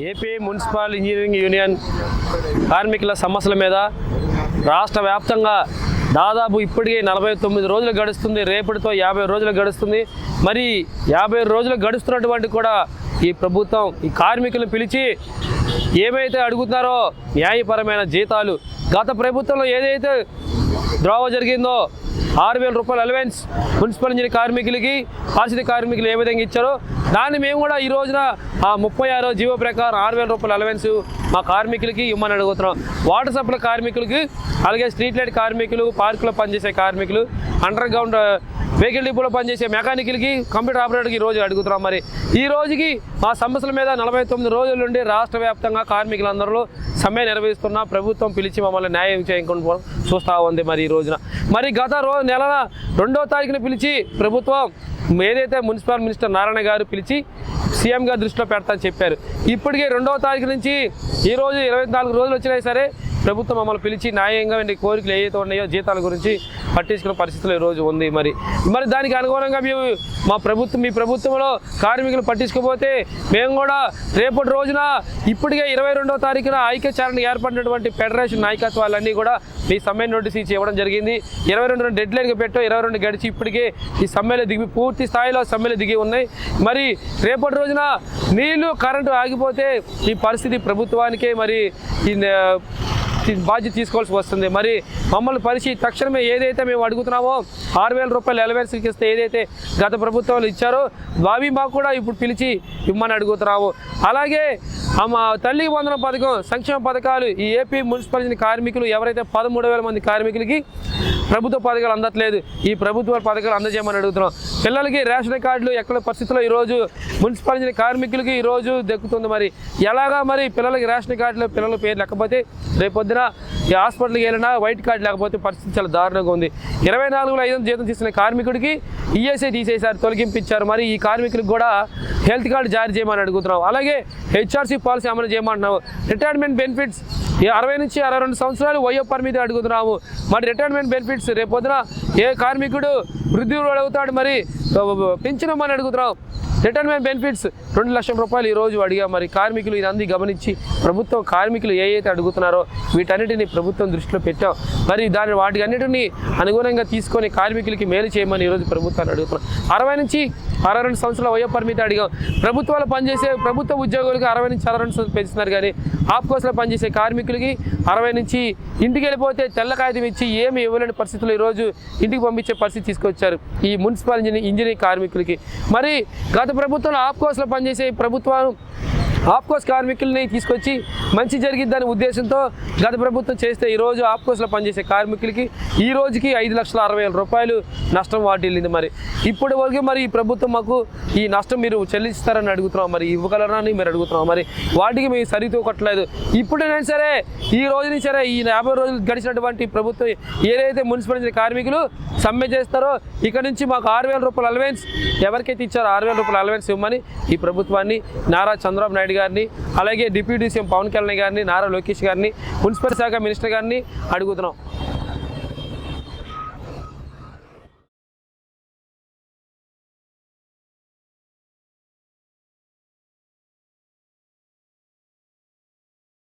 AP municipal engineering union కార్మికుల సమస్యల మీద రాష్ట్ర వ్యాప్తంగా దాదాపు ఇప్పటికే నలభై తొమ్మిది రోజులు గడుస్తుంది. రేపటితో యాభై రోజులు గడుస్తుంది. మరి యాభై రోజులు గడుస్తున్నటువంటి కూడా ఈ ప్రభుత్వం ఈ కార్మికులను పిలిచి ఏమైతే అడుగుతున్నారో న్యాయపరమైన జీతాలు గత ప్రభుత్వంలో ఏదైతే ద్రోవ జరిగిందో ఆరు వేల రూపాయల అలవెన్స్ మున్సిపల్ ఇంజనీర్ కార్మికులకి పారిశుద్ధ్య కార్మికులు ఏ విధంగా ఇచ్చారో దాన్ని మేము కూడా ఈ రోజున ముప్పై ఆరో జీవో ప్రకారం ఆరు వేల రూపాయల అలవెన్స్ మా కార్మికులకి ఇవ్వమని అడుగుతున్నాం. వాటర్ సప్లై కార్మికులకి అలాగే స్ట్రీట్ లైట్ కార్మికులు పార్కులో పనిచేసే కార్మికులు అండర్ గ్రౌండ్ వెహికల్ డిపోలో పనిచేసే మెకానికల్కి కంప్యూటర్ ఆపరేటర్కి ఈ రోజు అడుగుతున్నాం. మరి ఈ రోజుకి మా సమస్యల మీద నలభై తొమ్మిది రోజుల నుండి రాష్ట్ర వ్యాప్తంగా కార్మికులందరూ సమ్మె నిర్వహిస్తున్న ప్రభుత్వం పిలిచి మమ్మల్ని న్యాయం చేయకుండా చూస్తూ ఉంది మరి ఈ రోజున. మరి గత రోజు నెల రెండో తారీఖున పిలిచి ప్రభుత్వం ఏదైతే మున్సిపల్ మినిస్టర్ నారాయణ గారు పిలిచి సీఎం గారు దృష్టిలో పెడతా చెప్పారు. ఇప్పటికే రెండవ తారీఖు నుంచి ఈ రోజు ఇరవై నాలుగు రోజులు వచ్చినాయి సరే ప్రభుత్వం మమ్మల్ని పిలిచి న్యాయంగా ఉండే కోరికలు ఏవైతే ఉన్నాయో జీతాల గురించి పట్టించుకున్న పరిస్థితులు ఈరోజు ఉంది మరి. మరి దానికి అనుగుణంగా మేము మా ప్రభుత్వం మీ ప్రభుత్వంలో కార్మికులు పట్టించుకోకపోతే మేము కూడా రేపటి రోజున ఇప్పటికే ఇరవై రెండవ తారీఖున ఐక్యచారణ ఏర్పడినటువంటి ఫెడరేషన్ నాయకత్వాలన్నీ కూడా మీ సమ్మె నోటీస్ ఇచ్చి ఇవ్వడం జరిగింది. ఇరవై రెండు డెడ్ లైన్గా పెట్టో ఇరవై రెండు గడిచి ఇప్పటికే ఈ సమ్మెలో దిగి పూర్తి స్థాయిలో సమ్మెలు దిగి ఉన్నాయి. మరి రేపటి రోజున నీళ్ళు కరెంటు ఆగిపోతే ఈ పరిస్థితి ప్రభుత్వానికే మరి ఈ బాధ్యత తీసుకోవాల్సి వస్తుంది. మరి మమ్మల్ని పరిచి తక్షణమే ఏదైతే మేము అడుగుతున్నామో ఆరు వేల రూపాయలు ఎలవెన్స్కి ఇస్తే ఏదైతే గత ప్రభుత్వాలు ఇచ్చారో అవి మాకు కూడా ఇప్పుడు పిలిచి ఇమ్మని అడుగుతున్నాము. అలాగే మా తల్లి వందన పథకం సంక్షేమ పథకాలు ఈ ఏపీ మున్సిపాలిటీ కార్మికులు ఎవరైతే పదమూడు వేల మంది కార్మికులకి ప్రభుత్వ పథకాలు అందట్లేదు ఈ ప్రభుత్వ పథకాలు అందజేయమని అడుగుతున్నాం. పిల్లలకి రేషన్ కార్డులు ఎక్కడ పరిస్థితుల్లో ఈరోజు మున్సిపాలిటీ కార్మికులకి ఈరోజు దక్కుతుంది మరి. ఎలాగా మరి పిల్లలకి రేషన్ కార్డులో పిల్లల పేరు లేకపోతే రేపొద్దు మధ్యన ఈ హాస్పిటల్కి వెళ్ళినా వైట్ కార్డు లేకపోతే పరిస్థితి చాలా దారుణంగా ఉంది. ఇరవై నాలుగులో ఐదు జీతం చేసిన కార్మికుడికి ఈఎస్ఐ తీసేశారు తొలగింపించారు మరి ఈ కార్మికులకు కూడా హెల్త్ కార్డు జారీ చేయమని అడుగుతున్నాం అలాగే హెచ్ఆర్సీ పాలసీ అమలు చేయమంటున్నాము రిటైర్మెంట్ బెనిఫిట్స్ ఈ అరవై నుంచి అరవై రెండు సంవత్సరాలు వయో పరిమితి అడుగుతున్నాము. మరి రిటైర్మెంట్ బెనిఫిట్స్ రేపొద్దున ఏ కార్మికుడు వృద్ధి అడుగుతాడు మరి? పెంచినమని అడుగుతున్నాం రిటైర్మెంట్ బెనిఫిట్స్ రెండు లక్షల రూపాయలు ఈ రోజు అడిగా. మరి కార్మికులు ఇదంతా గమనించి ప్రభుత్వం కార్మికులు ఏ అయితే అడుగుతున్నారో వీటన్నిటిని ప్రభుత్వం దృష్టిలో పెట్టాం. మరి దాని వాటి అన్నిటిని అనుగుణంగా తీసుకొని కార్మికులకి మేలు చేయమని ఈరోజు ప్రభుత్వాన్ని అడుగుతున్నాం. అరవై నుంచి అరవై రెండు సంవత్సరాల వయో పరిమితి అడిగాం. ప్రభుత్వాలు పనిచేసే ప్రభుత్వ ఉద్యోగులకి అరవై నుంచి అరవై రెండు సంవత్సరాలు పెంచుతున్నారు కానీ ఆఫ్కోర్స్లో పనిచేసే కార్మికులకి అరవై నుంచి ఇంటికి వెళ్ళిపోతే తెల్ల కాగితం ఇచ్చి ఏమి ఇవ్వలేని పరిస్థితుల్లో ఈరోజు ఇంటికి పంపించే పరిస్థితి తీసుకొచ్చారు ఈ మున్సిపల్ ఇంజనీరింగ్ కార్మికులకి. మరి గత ప్రభుత్వంలో ఆఫ్కోర్స్లో పనిచేసే ప్రభుత్వం ఆఫ్కోర్స్ కార్మికుల్ని తీసుకొచ్చి మంచి జరిగిద్దని ఉద్దేశంతో గత ప్రభుత్వం చేస్తే ఈరోజు ఆఫ్కోర్స్లో పనిచేసే కార్మికులకి ఈ రోజుకి ఐదు లక్షల అరవై వేల రూపాయలు నష్టం వాటిల్లింది మరి. ఇప్పటి వరకు మరి ఈ ప్రభుత్వం మాకు ఈ నష్టం మీరు చెల్లిస్తారని అడుగుతున్నాం మరి ఇవ్వగలరా అని మీరు అడుగుతున్నాం మరి. వాటికి మేము సరితూకట్లేదు ఇప్పుడైనా సరే ఈ రోజుని సరే ఈ యాభై రోజులు గడిచినటువంటి ప్రభుత్వం ఏదైతే మున్సిపల్ కార్మికులు సమ్మె చేస్తారో ఇక్కడ నుంచి మాకు ఆరు వేల రూపాయల అలవెన్స్ ఎవరికైతే ఇచ్చారో ఆరు వేల రూపాయల అలవెన్స్ ఇవ్వమని ఈ ప్రభుత్వాన్ని నారా చంద్రబాబు నాయుడు గారిని అలాగే డిప్యూటీ సీఎం పవన్ కళ్యాణ్ గారిని నారా లోకేష్ గారిని మున్సిపల్ శాఖ మినిస్టర్ గారిని అడుగుతున్నాం.